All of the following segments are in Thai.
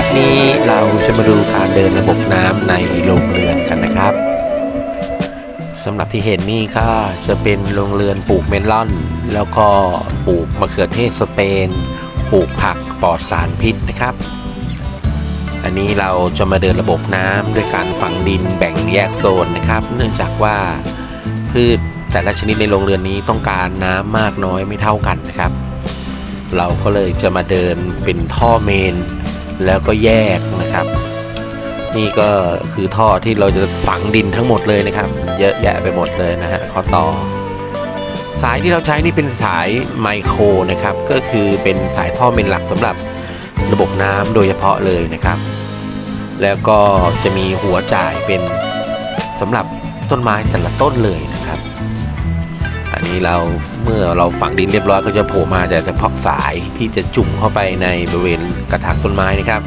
ิปนี้เราจะมาดูการเดินระบบน้ำในโรงเรือนกันนะครับสำหรับที่เห็นนี่ก็จะเป็นโรงเรือนปลูกเมลอน แล้วก็ปลูกมะเขือเทศสเปน ปลูกผักปลอดสารพิษนะครับ อันนี้เราจะมาเดินระบบน้ำด้วยการฝังดินแบ่งแยกโซนนะครับ เนื่องจากว่าพืชแต่ละชนิดในโรงเรือนนี้ต้องการน้ำมากน้อยไม่เท่ากันนะครับ เราก็เลยจะมาเดินเป็นท่อเมน แล้วก็แยกนะครับ นี่ก็คือท่อที่เราจะฝังดินทั้งหมดเลยนะครับ เยอะแยะไปหมดเลยนะฮะข้อต่อ สายที่เราใช้นี่เป็นสายไมโครนะครับ ก็คือเป็นสายท่อเมนหลักสำหรับระบบน้ำโดยเฉพาะเลยนะครับ แล้วก็จะมีหัวจ่ายเป็นสำหรับต้นไม้แต่ละต้นเลยนะครับ นี้เราเมื่อเราฝังดินเรียบร้อยก็จะโผล่มาแต่เฉพาะสายที่จะจุ่มเข้าไปในบริเวณกระถางต้นไม้นะครับ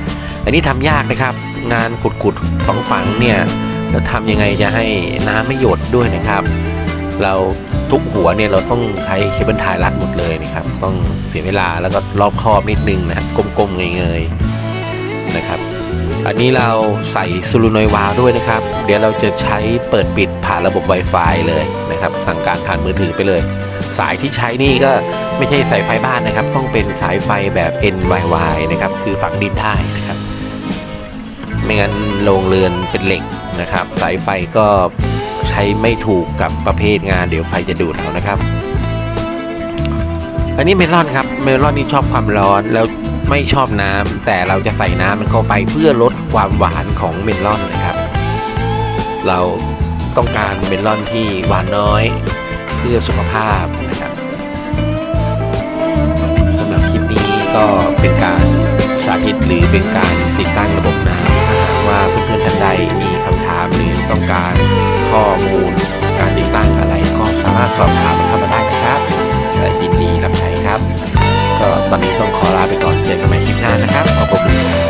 อันนี้ทำยากนะครับ งานขุดขุดฝังฝังๆเนี่ยเราทำยังไงจะให้น้ำไม่หยดด้วยนะครับ เราทุกหัวเนี่ยเราต้องใช้เคเบิลไทยรัดหมดเลยนะครับ ต้องเสียเวลาแล้วก็รอบคอบนิดนึงนะครับก้มๆเงยๆนะครับ อันนี้เราใส่ซูลูนอยวาวด้วยนะครับ เดี๋ยวเราจะใช้เปิดปิดผ่านระบบ Wi-Fi เลยนะครับ สั่งการผ่านมือถือไปเลย สายที่ใช้นี่ก็ไม่ใช่สายไฟบ้านนะครับ ต้องเป็นสายไฟแบบ NYY นะครับ คือฝังดินได้นะครับ ไม่งั้นโรงเรือนเป็นเหล็กนะครับ สายไฟก็ใช้ไม่ถูกกับประเภทงาน เดี๋ยวไฟจะดูดเอานะครับ อันนี้เมลอนครับ เมลอนนี่ชอบความร้อนแล้ว ไม่ชอบน้ำแต่เราจะใส่น้ำมันเข้าไปเพื่อลดความหวานของเมลอนนะครับ เราต้องการเมลอนที่หวานน้อย เพื่อสุขภาพนะครับสำหรับคลิปนี้ก็เป็นการสาธิตหรือเป็นการติดตั้งระบบน้ำถ้าหากว่าเพื่อนๆท่านใดมีคำถามหรือต้องการข้อมูล การติดตั้งอะไรก็สามารถสอบถามเข้ามาได้นะครับและยินดีรับใช้ครับ ตอนนี้ต้องขอลาไปก่อนเจอกันใหม่คลิปหน้านะครับขอบคุณครับ